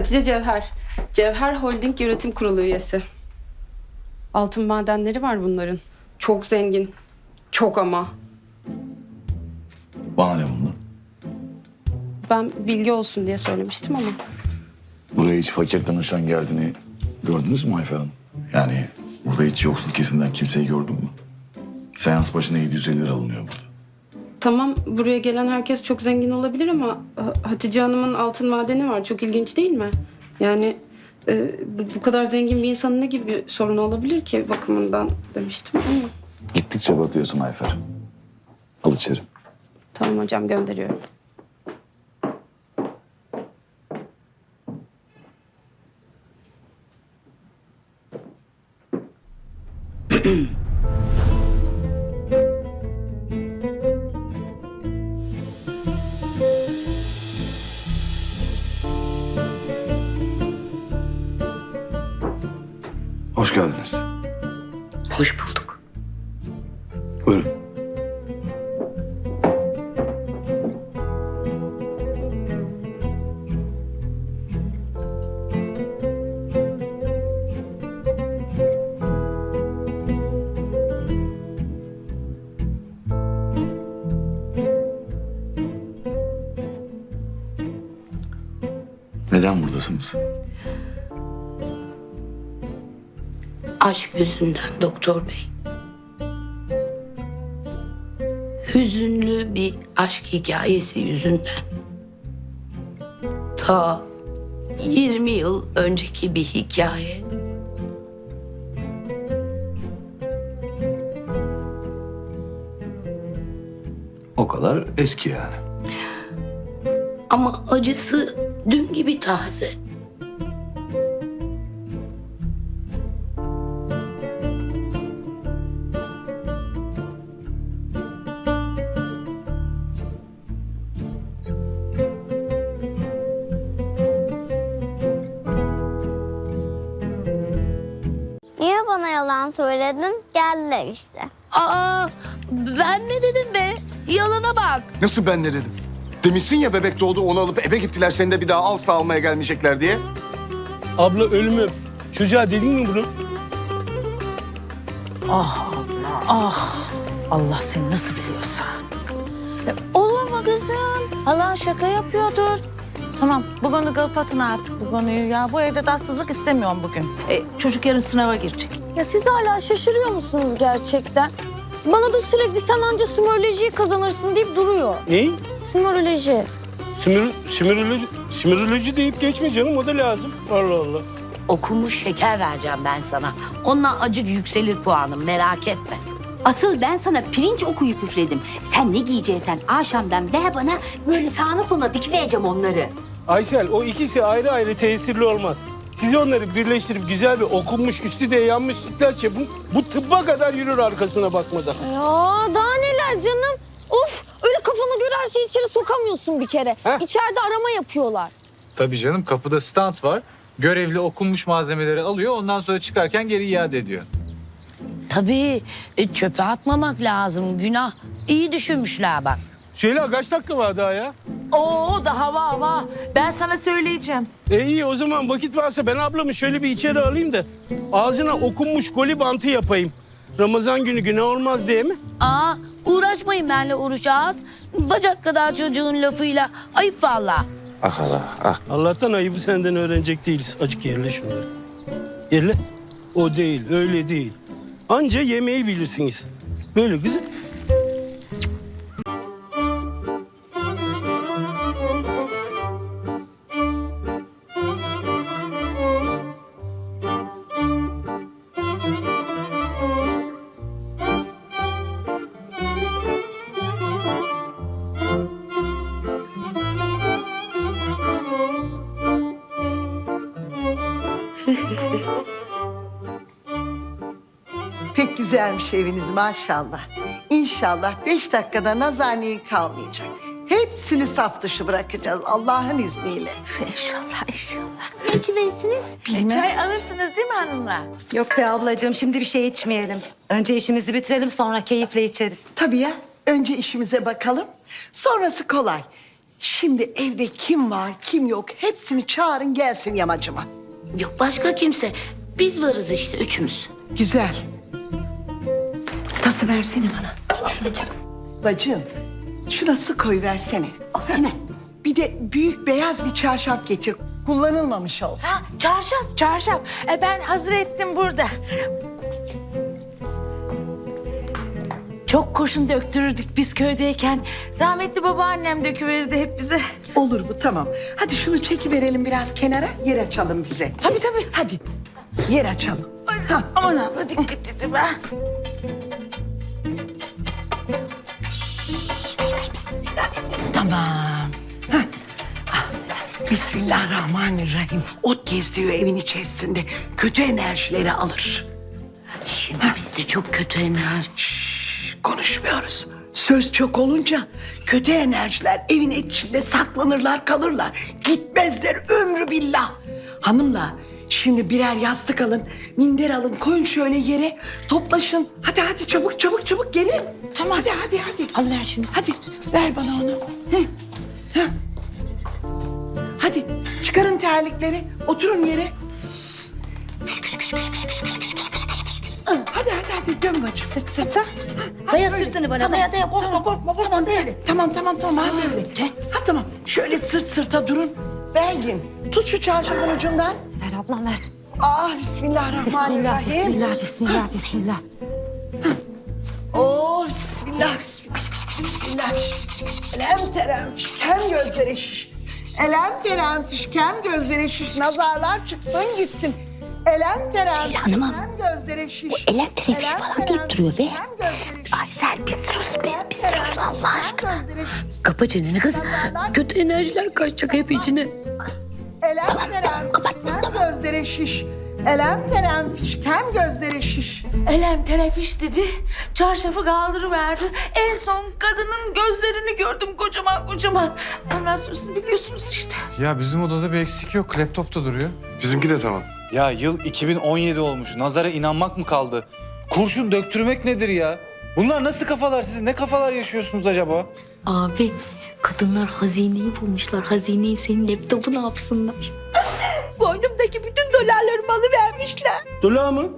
Hatice Cevher. Cevher Holding Yönetim Kurulu üyesi. Altın madenleri var bunların. Çok zengin. Çok ama. Bana ne bundan? Ben bilgi olsun diye söylemiştim ama. Buraya hiç fakir danışan geldiğini gördünüz mü Ayfer Hanım? Yani burada hiç yoksul kesimden kimseyi gördün mü? Seans başına 750 lira alınıyor burada. Tamam buraya gelen herkes çok zengin olabilir ama Ha- Hatice Hanım'ın altın madeni var. Çok ilginç değil mi? Yani e, bu- bu kadar zengin bir insanın ne gibi bir sorunu olabilir ki bakımından demiştim ama. Gittikçe batıyorsun Ayfer. Al içeri. Tamam hocam gönderiyorum. Hoş geldiniz. Hoş bulduk. Buyurun. Neden buradasınız? Aşk yüzünden doktor bey. Hüzünlü bir aşk hikayesi yüzünden. Ta 20 yıl önceki bir hikaye. O kadar eski yani. Ama acısı dün gibi taze. Söyledin? Geldiler işte. Aa, ben ne dedim be? Yalana bak. Nasıl ben ne dedim? Demişsin ya bebek doğdu onu alıp eve gittiler seni de bir daha alsa almaya gelmeyecekler diye. Abla ölümüm. Çocuğa dedin mi bunu? Allah seni nasıl biliyorsa artık. E, olur mu kızım? Allah şaka yapıyordur. Tamam, bu konuyu kapatın artık bu konuyu ya. Bu evde tatsızlık istemiyorum bugün. E, çocuk yarın sınava girecek. Ya siz hala şaşırıyor musunuz gerçekten? Bana da sürekli sen anca sümörolojiyi kazanırsın deyip duruyor. Ne? Sümöroloji. Simür, simüroloji, simüroloji deyip geçme canım o da lazım. Allah Allah. Okumuş şeker vereceğim ben sana. Onunla acık yükselir puanım merak etme. Asıl ben sana pirinç okuyup üfledim. Sen ne giyeceksen akşamdan ver bana böyle sağına sola dikivereceğim onları. Aysel o ikisi ayrı ayrı tesirli olmaz. Siz onları birleştirip güzel bir okunmuş üstü de yanmış sütlaç yapın. Bu tıbba kadar yürür arkasına bakmadan. Ya daha neler canım? Of öyle kafana göre her şeyi içeri sokamıyorsun bir kere. Heh. İçeride arama yapıyorlar. Tabii canım kapıda stand var. Görevli okunmuş malzemeleri alıyor ondan sonra çıkarken geri iade ediyor. Tabii e, çöpe atmamak lazım günah. İyi düşünmüşler bak. Şeyla kaç dakika var daha ya? Oo daha var var. Ben sana söyleyeceğim. E iyi o zaman vakit varsa ben ablamı şöyle bir içeri alayım da ağzına okunmuş koli bantı yapayım. Ramazan günü günah olmaz diye mi? Aa uğraşmayın benimle uğraşacağız. Bacak kadar çocuğun lafıyla ayıp valla. Allah'tan ayıbı senden öğrenecek değiliz. Acık yerle şunları. Yerle. O değil, öyle değil. Anca yemeği bilirsiniz. Böyle kızım. Güzelmiş eviniz maşallah. İnşallah beş dakikada nazarneyi kalmayacak. Hepsini saf dışı bırakacağız Allah'ın izniyle. İnşallah inşallah. Ne içiversiniz? Çay alırsınız değil mi hanımlar? Yok be ablacığım şimdi bir şey içmeyelim. Önce işimizi bitirelim sonra keyifle içeriz. Tabii ya önce işimize bakalım. Sonrası kolay. Şimdi evde kim var kim yok hepsini çağırın gelsin yamacıma. Yok başka kimse. Biz varız işte üçümüz. Güzel. Tası versene bana. Bacım şuna su koy versene. Hemen. Bir de büyük beyaz bir çarşaf getir. Kullanılmamış olsun. Ha, çarşaf, çarşaf. E, ben hazır ettim burada. Çok kurşun döktürürdük biz köydeyken. Rahmetli babaannem döküverirdi hep bize. Olur bu tamam. Hadi şunu çekiverelim biraz kenara yer açalım bize. Tabii tabii hadi. Yer açalım. Ha. Aman abla dikkat edin ha. Tamam. Ah, Bismillahirrahmanirrahim. Ot gezdiriyor evin içerisinde. Kötü enerjileri alır. Şimdi bizde çok kötü enerji. Şşş, konuşmuyoruz. Söz çok olunca kötü enerjiler evin içinde saklanırlar kalırlar. Gitmezler ömrü billah. Hanımla şimdi birer yastık alın, minder alın, koyun şöyle yere, toplaşın. Hadi hadi çabuk çabuk çabuk gelin. Tamam. Hadi hadi hadi. Al ver şunu. Hadi ver bana onu. Hı. Hı. Hadi çıkarın terlikleri, oturun yere. Hadi hadi hadi dön bacım. Sırt sırta. Daya sırtını bana, daya, daya. Korkma, korkma, korkma. Tamam öyle. Tamam tamam tamam ha böyle. Ha tamam. Şöyle sırt sırta durun. Belgin tut şu çarşafın ucundan. Ver ablam ver. Ah bismillahirrahmanirrahim. Bismillah, bismillah, bismillah. Oh bismillah bismillah. Bismillah. Elem terem fişkem gözlere şiş. Elem terem fişkem gözlere şiş. Nazarlar çıksın gitsin. Elem terem Şeyla Hanım'ım, fişkem gözlere şiş. Bu elem Elem falan terem deyip duruyor be. şiş. Aysel bir sus be, bir sus Allah aşkına. Kapa çeneni kız. Kötü enerjiler kaçacak hep içine. Elem terem fişkem gözlere şiş. Elem terem fişkem gözlere şiş. Elem terefiş dedi. Çarşafı kaldırıverdi. En son kadının gözlerini gördüm kocaman kocaman. Ondan sonrasını biliyorsunuz işte. Ya bizim odada bir eksik yok. Laptop da duruyor. Bizimki de tamam. Ya yıl 2017 olmuş. Nazara inanmak mı kaldı? Kurşun döktürmek nedir ya? Bunlar nasıl kafalar siz? Ne kafalar yaşıyorsunuz acaba? Abi kadınlar hazineyi bulmuşlar. Hazineyi senin laptopu ne yapsınlar? Boynumdaki bütün dolarlarımı alıvermişler. Dola mı?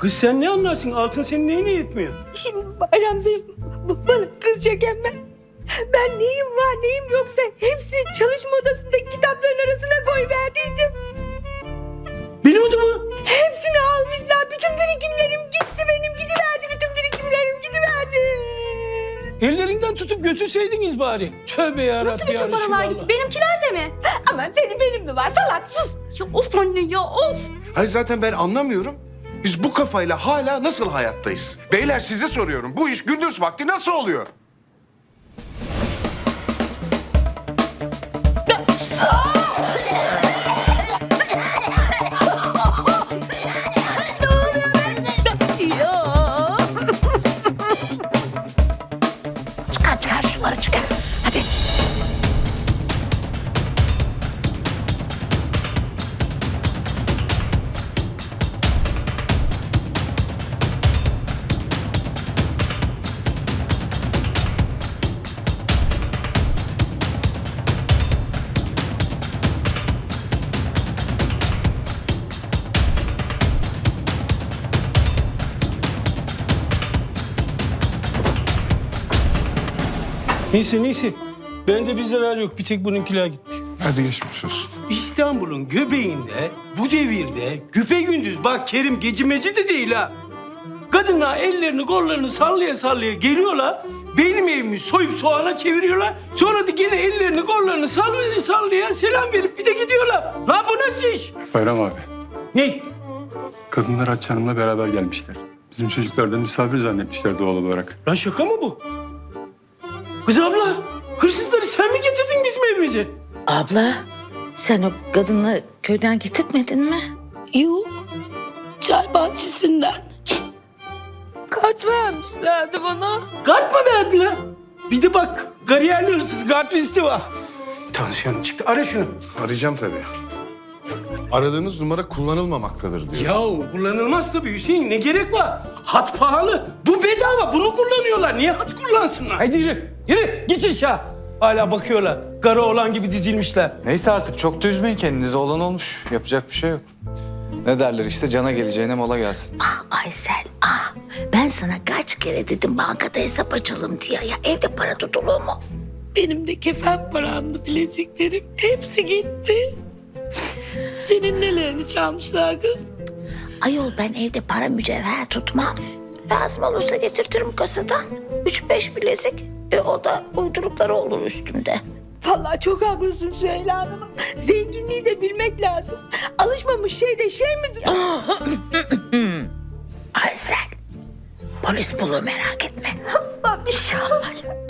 Kız sen ne anlarsın? Altın senin neyine yetmiyor? Şimdi bayramda bana kızacak hemen. Ben neyim var neyim yoksa hepsini çalışma odasındaki kitapların arasına koyverdiydim. Bilmiyordun mu? Hepsini almışlar. Bütün birikimlerim gitti benim. Gidiverdi. Ellerinden tutup götürseydiniz bari. Tövbe yarabbim Nasıl bütün paralar gitti? Benimkiler de mi? Ama senin benim mi var salak sus. Ya of anne ya of. Hayır zaten ben anlamıyorum. Biz bu kafayla hala nasıl hayattayız? Beyler size soruyorum. Bu iş gündüz vakti nasıl oluyor? Neyse neyse. Bende bir zarar yok. Bir tek bununkiler gitmiş. Hadi geçmiş olsun. İstanbul'un göbeğinde bu devirde güpe gündüz bak Kerim gecimeci de değil ha. Kadınlar ellerini kollarını sallaya sallaya geliyorlar. Benim evimi soyup soğana çeviriyorlar. Sonra da gene ellerini kollarını sallaya sallaya selam verip bir de gidiyorlar. Lan bu nasıl iş? Bayram abi, Ne? kadınlar Hatice Hanım'la beraber gelmişler. Bizim çocuklar da misafir zannetmişler doğal olarak. Lan şaka mı bu? Kız abla, hırsızları sen mi getirdin bizim evimize? Abla sen o kadını köyden getirtmedin mi? Yok. Çay bahçesinden. Kart vermişlerdi bana. Kart mı verdiler? Bir de bak, kariyerli hırsız kart listi var. Tansiyonum çıktı. Ara şunu. Arayacağım tabii. Aradığınız numara kullanılmamaktadır diyor. Ya kullanılmaz tabii Hüseyin. Ne gerek var? Hat pahalı. Bu bedava. Bunu kullanıyorlar. Niye hat kullansınlar? Haydi yürü. Yürü. Geç aşağı. Hala bakıyorlar. Karı olan gibi dizilmişler. Neyse artık çok da üzmeyin kendinizi. Olan olmuş. Yapacak bir şey yok. Ne derler işte cana geleceğine mola gelsin. Ah Aysel ah. Ben sana kaç kere dedim bankada hesap açalım diye ya. Evde para tutulur mu? Benim de kefen paramdı bileziklerim. Hepsi gitti. Senin nelerini çalmışlar kız? Ayol ben evde para mücevher tutmam. Lazım olursa getirtirim kasadan. Üç beş bilezik. E o da uydurukları olur üstümde. Vallahi çok haklısın Süheyla Hanım. Zenginliği de bilmek lazım. Alışmamış şey de şey mi? Aysel. Polis bulur merak etme. Allah inşallah ya.